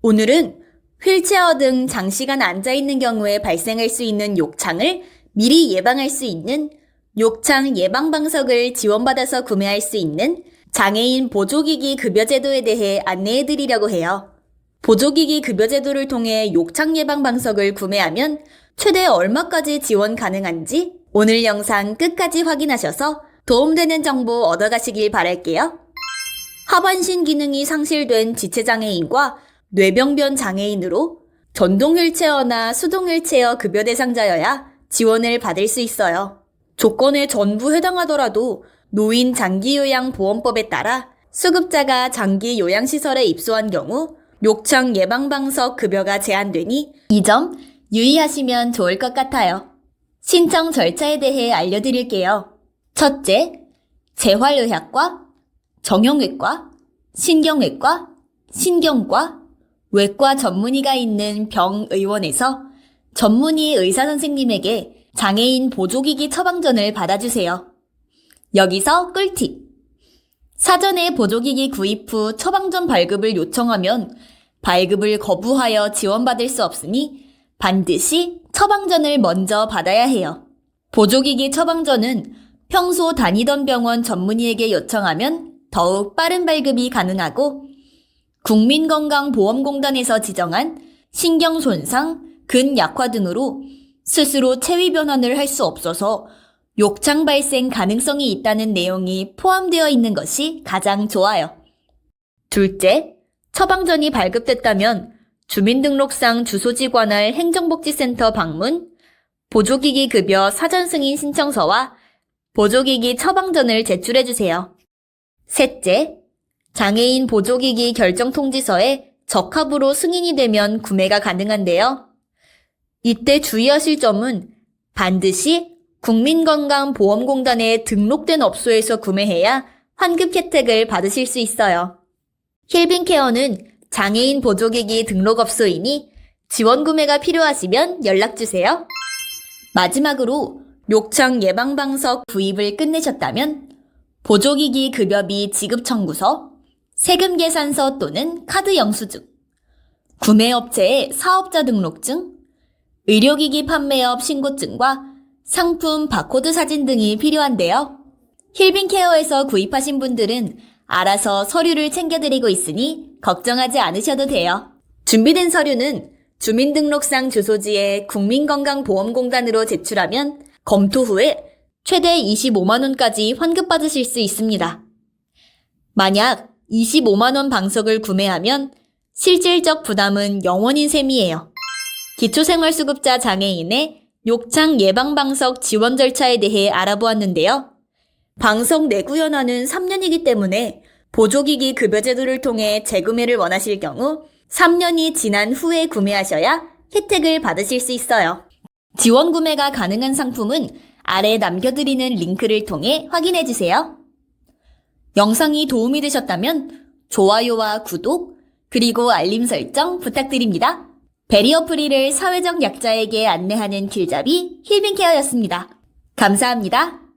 오늘은 휠체어 등 장시간 앉아 있는 경우에 발생할 수 있는 욕창을 미리 예방할 수 있는 욕창 예방 방석을 지원받아서 구매할 수 있는 장애인 보조기기 급여 제도에 대해 안내해 드리려고 해요. 보조기기 급여 제도를 통해 욕창 예방 방석을 구매하면 최대 얼마까지 지원 가능한지 오늘 영상 끝까지 확인하셔서 도움되는 정보 얻어가시길 바랄게요. 하반신 기능이 상실된 지체장애인과 뇌병변 장애인으로 전동 휠체어나 수동 휠체어 급여 대상자여야 지원을 받을 수 있어요. 조건에 전부 해당하더라도 노인 장기요양 보험법에 따라 수급자가 장기 요양시설에 입소한 경우 욕창 예방방석 급여가 제한되니 이 점 유의하시면 좋을 것 같아요. 신청 절차에 대해 알려드릴게요. 첫째, 재활의학과, 정형외과, 신경외과, 신경과, 외과 전문의가 있는 병의원에서 전문의 의사 선생님에게 장애인 보조기기 처방전을 받아주세요. 여기서 꿀팁. 사전에 보조기기 구입 후 처방전 발급을 요청하면 발급을 거부하여 지원받을 수 없으니 반드시 처방전을 먼저 받아야 해요. 보조기기 처방전은 평소 다니던 병원 전문의에게 요청하면 더욱 빠른 발급이 가능하고 국민건강보험공단에서 지정한 신경손상, 근약화 등으로 스스로 체위 변환을 할 수 없어서 욕창 발생 가능성이 있다는 내용이 포함되어 있는 것이 가장 좋아요. 둘째, 처방전이 발급됐다면 주민등록상 주소지 관할 행정복지센터 방문, 보조기기 급여 사전 승인 신청서와 보조기기 처방전을 제출해 주세요. 셋째, 장애인 보조기기 결정 통지서에 적합으로 승인이 되면 구매가 가능한데요. 이때 주의하실 점은 반드시 국민건강보험공단에 등록된 업소에서 구매해야 환급 혜택을 받으실 수 있어요. 힐빈케어는 장애인 보조기기 등록업소이니 지원 구매가 필요하시면 연락주세요. 마지막으로 욕창 예방방석 구입을 끝내셨다면 보조기기 급여비 지급 청구서, 세금 계산서 또는 카드 영수증, 구매업체의 사업자 등록증, 의료기기 판매업 신고증과 상품 바코드 사진 등이 필요한데요. 힐빈케어에서 구입하신 분들은 알아서 서류를 챙겨드리고 있으니 걱정하지 않으셔도 돼요. 준비된 서류는 주민등록상 주소지에 국민건강보험공단으로 제출하면 검토 후에 최대 25만원까지 환급받으실 수 있습니다. 만약 25만원 방석을 구매하면 실질적 부담은 0원인 셈이에요. 기초생활수급자 장애인의 욕창 예방방석 지원 절차에 대해 알아보았는데요. 방석 내구연한은 3년이기 때문에 보조기기 급여제도를 통해 재구매를 원하실 경우 3년이 지난 후에 구매하셔야 혜택을 받으실 수 있어요. 지원 구매가 가능한 상품은 아래 남겨드리는 링크를 통해 확인해주세요. 영상이 도움이 되셨다면 좋아요와 구독, 그리고 알림 설정 부탁드립니다. 베리어 프리를 사회적 약자에게 안내하는 길잡이 힐빈케어였습니다. 감사합니다.